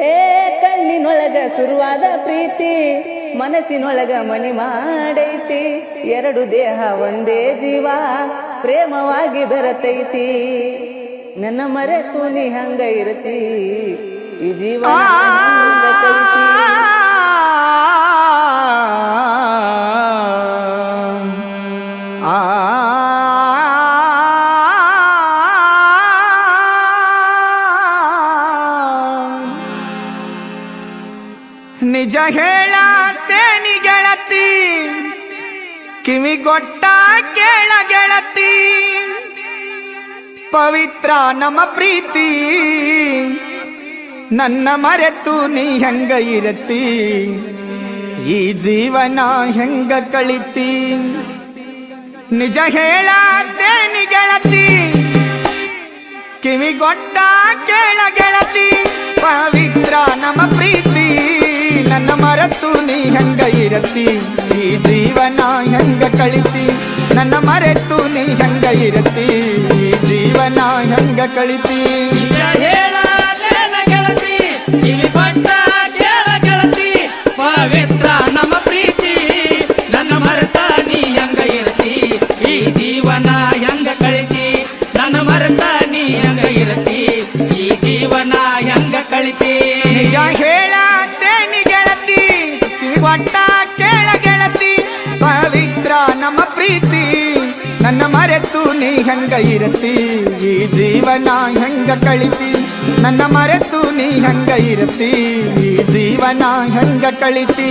ಏ ಕಣ್ಣಿನೊಳಗ ಶುರುವಾದ ಪ್ರೀತಿ, ಮನಸ್ಸಿನೊಳಗ ಮಣಿ ಮಾಡೈತಿ. ಎರಡು ದೇಹ ಒಂದೇ ಜೀವ, ಪ್ರೇಮವಾಗಿ ಬೆರತೈತಿ. ನನ್ನ ಮರೆತು ನೀ ಹಂಗ ಇರತಿ. ಈ ಜೀವ ಹೇಳತ್ತೇನಿ ಗೆಳತಿ. ಕಿವಿಗೊಟ್ಟ ಕೇಳ ಗೆಳತಿ. ಪವಿತ್ರ ನಮ್ಮ ಪ್ರೀತಿ. ನನ್ನ ಮರೆತು ನೀ ಹೆಂಗ ಇರತಿ ಈ ಜೀವನ ಹೆಂಗ ಕಳಿತಿ? ನಿಜ ಹೇಳತ್ತೇನಿ ಗೆಳತಿ. ಕಿವಿಗೊಟ್ಟ ಕೇಳ ಗೆಳತಿ. ಪವಿತ್ರ ನಮ್ಮ ಪ್ರೀತಿ. ನನ್ನ ಮರೆತು ನೀ ಹೆಂಗ ಇರತಿ ಈ ಜೀವನ ಹೆಂಗ ಕಳಿತಿ? ನನ್ನ ಮರೆತು ನೀ ಹೆಂಗ ಇರತಿ ಈ ಜೀವನ ಹೆಂಗ ಕಳಿತಿ? ನಿಜ ಮರೆತು ನೀ ಹೆಂಗ ಇರತಿ ಈ ಜೀವನ ಹೆಂಗ ಕಳಿತಿ? ನನ್ನ ಮರೆತು ನೀ ಹೆಂಗ ಇರತಿ ಈ ಜೀವನ ಹೆಂಗ ಕಳಿತಿ?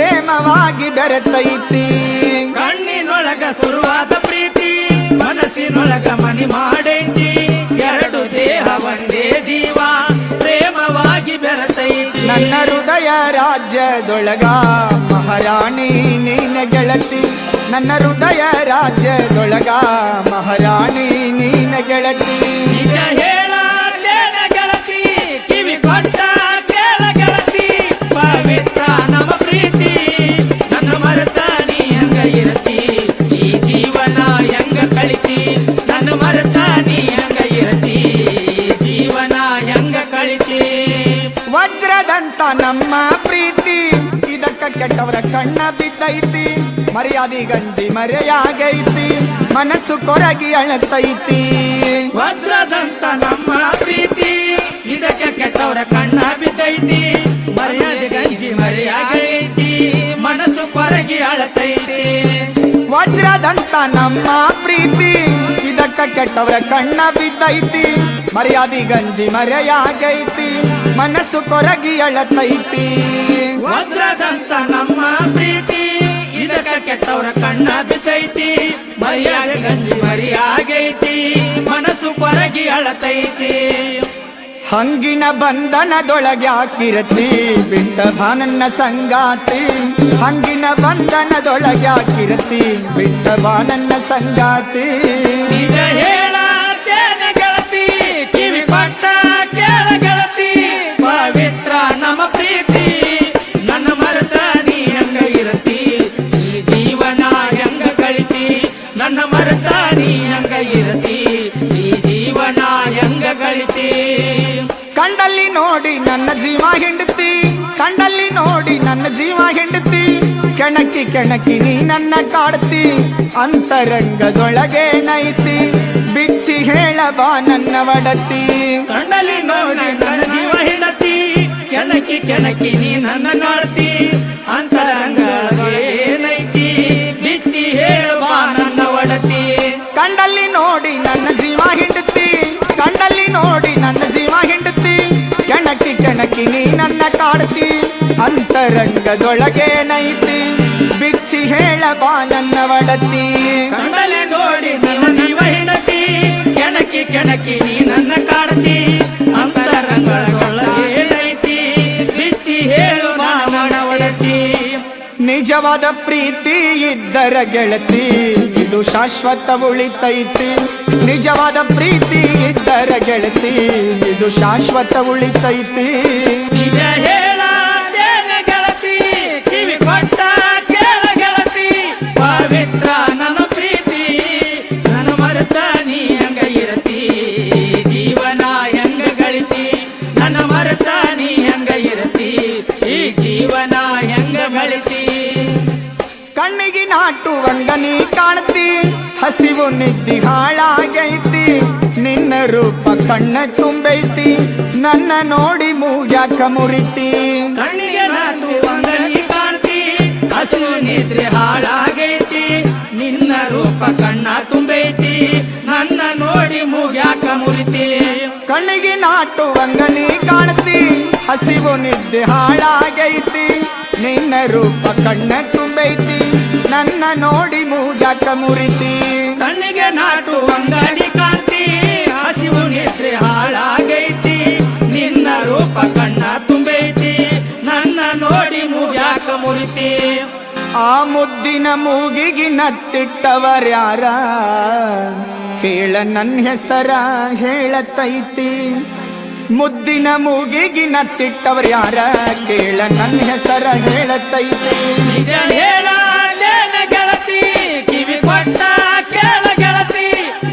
ಪ್ರೇಮವಾಗಿ ಬೆರೆತೈತಿ. ಕಣ್ಣಿನೊಳಗ ಶುರುವಾದ ಪ್ರೀತಿ ಮನಸ್ಸಿನೊಳಗ ಮನಿ ಮಾಡೈತಿ. ಎರಡು ದೇಹ ಒಂದೇ ಜೀವ ಪ್ರೇಮವಾಗಿ ಬೆರೆತೈತಿ. ನನ್ನ ಹೃದಯ ರಾಜ್ಯದೊಳಗ ಮಹಾರಾಣಿ ನೀನ ಗೆಳತಿ. ನನ್ನ ಹೃದಯ ರಾಜ್ಯದೊಳಗ ಮಹಾರಾಣಿ ನೀನ ಗೆಳತಿ. ನಿಜ ವಜ್ರದಂತ ನಮ್ಮ ಪ್ರೀತಿ. ಇದಕ್ಕ ಕೆಟ್ಟವರ ಕಣ್ಣ ಬಿದ್ದೈತಿ. ಮರ್ಯಾದಿ ಗಂಜಿ ಮರೆಯಾಗೈತಿ. ಮನಸ್ಸು ಕೊರಗಿ ಅಳತೈತಿ. ವಜ್ರದಂತ ನಮ್ಮ ಪ್ರೀತಿ. ಇದಕ್ಕೆ ಕೆಟ್ಟವರ ಕಣ್ಣ ಬಿದ್ದೈತಿ. ಮರ್ಯಾದೆ ಗಂಜಿ ಮರೆಯಾಗೈತಿ. ಮನಸ್ಸು ಕೊರಗಿ ಅಳತೈತಿ. ವಜ್ರದಂತ ನಮ್ಮ ಪ್ರೀತಿ. ಇದಕ್ಕ ಕೆಟ್ಟವರ ಕಣ್ಣ ಬಿದ್ದೈತಿ. ಮರ್ಯಾದಿ ಗಂಜಿ ಮರೆಯಾಗೈತಿ. ಮನಸ್ಸು ಕೊರಗಿ ಅಳತೈತಿ. ವಜ್ರದಂತ ನಮ್ಮ ಪ್ರೀತಿ ಇದಕ ಕೆಟ್ಟವರ ಕಣ್ಣ ಬಿದ್ದೈತಿ. ಮರ್ಯಾದಿ ಗಂಜಿ ಮರಿಯಾಗೈತಿ. ಮನಸ್ಸು ಕೊರಗಿ ಅಳತೈತಿ. ಹಂಗಿನ ಬಂಧನದೊಳಗೆ ಹಾಕಿರತಿ ಬಿಟ್ಟ ಬಾನನ್ನ ಸಂಗಾತಿ ಹಂಗಿನ ಬಂಧನದೊಳಗೆ ಹಾಕಿರತಿ ಬಿಟ್ಟ ಬಾನನ್ನ ಸಂಗಾತಿ ನೋಡಿ ನನ್ನ ಜೀವ ಹೆಂಡತಿ. ಕಣ್ಣಲ್ಲಿ ನೋಡಿ ನನ್ನ ಜೀವ ಹೆಂಡತಿ. ಕೆಣಕಿ ಕೆಣಕಿ ನೀ ನನ್ನ ಕಾಡ್ತಿ. ಅಂತರಂಗದೊಳಗೆ ನೈತಿ. ಬಿಚ್ಚಿ ಹೇಳಬಾ ನನ್ನ ಒಡತಿ. ಕಣ್ಣಲ್ಲಿ ನೋಡಿ ನನ್ನ ಜೀವ ಹೆಂಡತಿ. ಕೆಣಕಿ ಕೆಣಕಿ ನೀ ನನ್ನ ನೋಡ್ತಿ ಅಂತರಂಗ ಮನದೊಳಗೇನೈತಿ ಬಿಚ್ಚಿ ಹೇಳ ಬಾ ನನ್ನ ಒಡತಿ. ಕಂಡಲೆ ನೋಡಿ ನನ್ನ ಹೆಣತಿ ಕೆಣಕಿ ಕೆಣಕಿ ನೀ ನನ್ನ ಕಾಡತಿ. ಅಂತರಂಗಳೊಳಗೇನೈತಿ ಬಿಚ್ಚಿ ಹೇಳು ನನ್ನ ಒಳತಿ ನಿಜವಾದ ಪ್ರೀತಿ ಇದ್ದರ ಗೆಳತಿ ಇದು ಶಾಶ್ವತ ಉಳಿತೈತಿ. ನಿಜವಾದ ಪ್ರೀತಿ ಇದ್ದರ ಗೆಳತಿ ಇದು ಶಾಶ್ವತ ಉಳಿತೈತಿ. ಗಳಿತಿ ಕಣ್ಣಿಗೆ ನಾಟು ವಂಗನಿ ಕಾಣ್ತಿ? ಹಸಿವು ನಿದ್ದಿ ಹಾಳಾಗೈತಿ. ನಿನ್ನ ರೂಪ ಕಣ್ಣ ತುಂಬೈತಿ. ನನ್ನ ನೋಡಿ ಮೂಗ್ಯಾಕ ಮುರಿತಿ. ಕಣ್ಣಿಗೆ ನಾಟು ವಂಗನಿ ಕಾಣ್ತಿ? ಹಸಿವು ನಿದ್ರೆ ಹಾಳಾಗೈತಿ. ನಿನ್ನ ರೂಪ ಕಣ್ಣ ತುಂಬೈತಿ. ನನ್ನ ನೋಡಿ ಮೂಗ್ಯಾಕ ಮುರಿತಿ. ಕಣ್ಣಿಗೆ ನಾಟು ವಂಗನಿ ಕಾಣ್ತಿ. ಹಸಿವು ನಿದ್ದೆ ಹಾಳಾಗೈತಿ. ನಿನ್ನ ರೂಪ ಕಣ್ಣ ತುಂಬೈತಿ. ನನ್ನ ನೋಡಿ ಮೂಗ್ಯಾಕ ಮುರಿತಿ. ಕಣ್ಣಿಗೆ ನಾಟು ಅಂಗಡಿ ಕಾಂತಿ ಹಸಿವು ನಿದ್ರೆ ಹಾಳಾಗೈತಿ. ನಿನ್ನ ರೂಪ ಕಣ್ಣ ತುಂಬೈತಿ. ನನ್ನ ನೋಡಿ ಮೂಗ್ಯಾಕ ಮುರಿತಿ. ಆ ಮುದ್ದಿನ ಮೂಗಿಗೆ ನತ್ತಿಟ್ಟವರ್ಯಾರ ಕೇಳ ನನ್ನ ಹೆಸರ ಹೇಳತೈತಿ. ಮುದ್ದಿನ ಮೂಗಿಗಿನ ತಿಟ್ಟವ್ರು ಯಾರ ಕೇಳ? ನನ್ನ ಹೆಸರ ಹೇಳತೈತೆ. ಗೆಳತಿ ಕಿವಿ ಕೊಟ್ಟ ಕೇಳ ಗೆಳತಿ.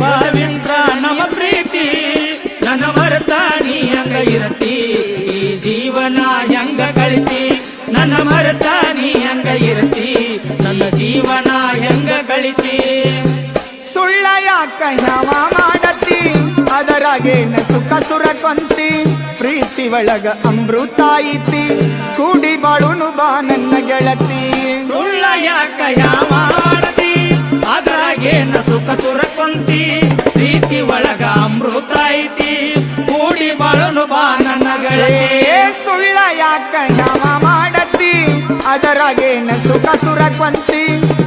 ಬಾವಿಂದ್ರ ನಮ್ಮ ಪ್ರೀತಿ ನನ್ನ ಮರೆತ ನೀ ಹಂಗ ಇರತಿ ಈ ಜೀವನ ಹೆಂಗ ಕಳಿತಿ? ನನ್ನ ಮರೆತ ನೀ ಹಂಗ ಇರತಿ ನನ್ನ ಜೀವನ ಹೆಂಗ ಕಳಿತಿ? ಸುಳ್ಳ ಯಾಕ ಯಾವ ಮಾಡತಿ ಅದರಾಗೇನ ಒಳಗ ಅಮೃತ ಐತಿ. ಕೂಡಿ ಬಾಳುನು ಬಾ ನನ್ನ ಗೆಳತಿ. ಸುಳ್ಳ ಯಾಕ ಮಾಡತಿ? ಅದರಾಗೇನ ಸುಖ ಸುರಕೊಂತಿ? ಪ್ರೀತಿ ಒಳಗ ಅಮೃತ ಐತಿ. ಕೂಡಿ ಬಾಳುನು ಬಾ ನನ್ನ ಗೆಳತಿ. ಸುಳ್ಳ ಯಾಕ ಯಾವ ಮಾಡತಿ? ಅದರಾಗೇನ ಸುಖ ಸುರಕೊಂತಿ.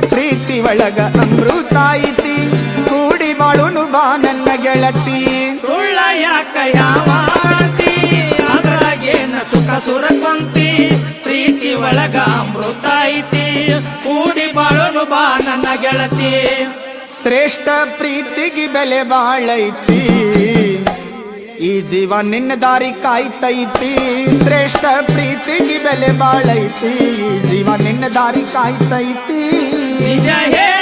ಪ್ರೀತಿ ಒಳಗ ಅಮೃತ ಐತಿ. ಕೂಡಿ ಬಾಳುನು ಬಾ ನನ್ನ ಗೆಳತಿ. ಸುಳ್ಳ ಯಾಕ ಯಾವ ಮಾಡತಿ ಅದ್ರಾಗೇನ ಪ್ರೀತಿ ಒಳಗ ಅಮೃತ ಐತಿ. ಕೂಡಿ ಬಾಳೋದು ಬಾ ನನ್ನ ಗೆಳತಿ. ಶ್ರೇಷ್ಠ ಪ್ರೀತಿಗೆ ಬೆಲೆ ಬಾಳೈತಿ ಈ ಜೀವ ನಿನ್ನ ದಾರಿ ಕಾಯ್ತೈತಿ. ಶ್ರೇಷ್ಠ ಪ್ರೀತಿಗೆ ಬೆಲೆ ಬಾಳೈತಿ ಈ ಜೀವ ನಿನ್ನ ದಾರಿ ಕಾಯ್ತೈತಿ. ನಿಜ ಹೇಳ.